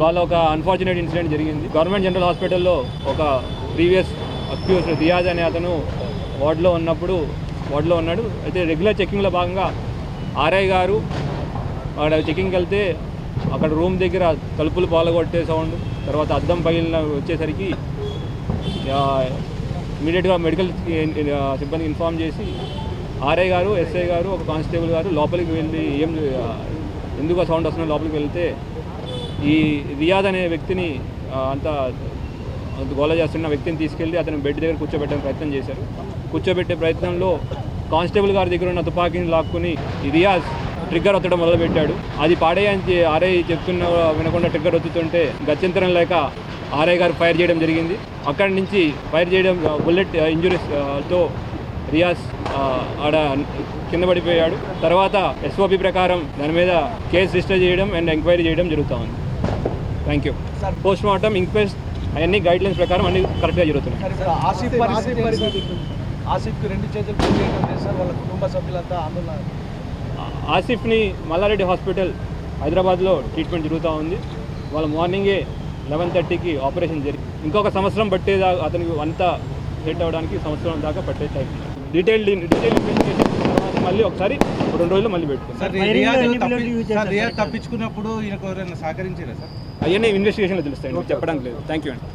ఇవాళ ఒక unfortunate incident జరిగింది. గవర్నమెంట్ జనరల్ హాస్పిటల్లో ఒక ప్రీవియస్ అక్యూస్ రియాజ్ అనే అతను వార్డులో ఉన్నప్పుడు వార్డులో ఉన్నాడు. అయితే రెగ్యులర్ చెకింగ్లో భాగంగా ఆర్ఐ గారు అక్కడ చెకింగ్కి వెళ్తే అక్కడ రూమ్ దగ్గర తలుపులు పాలగొట్టే సౌండ్ తర్వాత అద్దం పగిలిన వచ్చేసరికి ఇమీడియట్గా మెడికల్ సిబ్బందికి ఇన్ఫామ్ చేసి ఆర్ఐ గారు ఎస్ఐ గారు ఒక కానిస్టేబుల్ గారు లోపలికి వెళ్ళి ఏం ఎందుకు సౌండ్ వస్తున్నా లోపలికి వెళ్తే ఈ రియాద్ అనే వ్యక్తిని అంత అంత గోల చేస్తున్న వ్యక్తిని తీసుకెళ్ళి అతను బెడ్ దగ్గర కూర్చోబెట్టడానికి ప్రయత్నం చేశారు. కూర్చోబెట్టే ప్రయత్నంలో కానిస్టేబుల్ గారి దగ్గర ఉన్న తుపాకీని లాక్కుని ఈ రియాజ్ ట్రిగ్గర్ ఒత్తడం మొదలుపెట్టాడు. అది పాడేయని ఆర్ఐ చెప్తున్న వినకుండా ట్రిగ్గర్ ఒత్తుతుంటే గత్యంతరం లేక ఆర్ఐ గారు ఫైర్ చేయడం జరిగింది. అక్కడి నుంచి ఫైర్ చేయడం బుల్లెట్ ఇంజురీస్తో రియాజ్ ఆడ కింద పడిపోయాడు. తర్వాత ఎస్ఓపి ప్రకారం దాని మీద కేసు రిజిస్టర్ చేయడం అండ్ ఎంక్వైరీ చేయడం జరుగుతూ ఉంది. Thank you post mortem inquest అవన్నీ గైడ్ లైన్స్ ప్రకారం అన్ని కరెక్ట్గా జరుగుతున్నాయి. Sir sir? ఆసిఫ్కి రెండు చేతులు సార్ వాళ్ళ కుటుంబ సభ్యులంతా ఆందోళన ఆసిఫ్ని మల్లారెడ్డి హాస్పిటల్ హైదరాబాద్లో ట్రీట్మెంట్ జరుగుతూ ఉంది. వాళ్ళ మార్నింగే లెవెన్ థర్టీకి ఆపరేషన్ జరిగి ఇంకొక సంవత్సరం పట్టేదా అతనికి అంతా సెట్ అవ్వడానికి సంవత్సరం దాకా పట్టే టైం డీటెయిల్ డీటెయిల్ ఇన్వెస్టిగేషన్ మళ్ళీ ఒకసారి రెండు రోజులు మళ్ళీ పెట్టుకుంటాం? తప్పించుకున్నప్పుడు ఈయనకు ఎవరైనా సహకరించారా సార్? అవన్నీ ఇన్వెస్టిగేషన్లో తెలుస్తాయి చెప్పడానికి లేదు. థ్యాంక్ యూ అండి.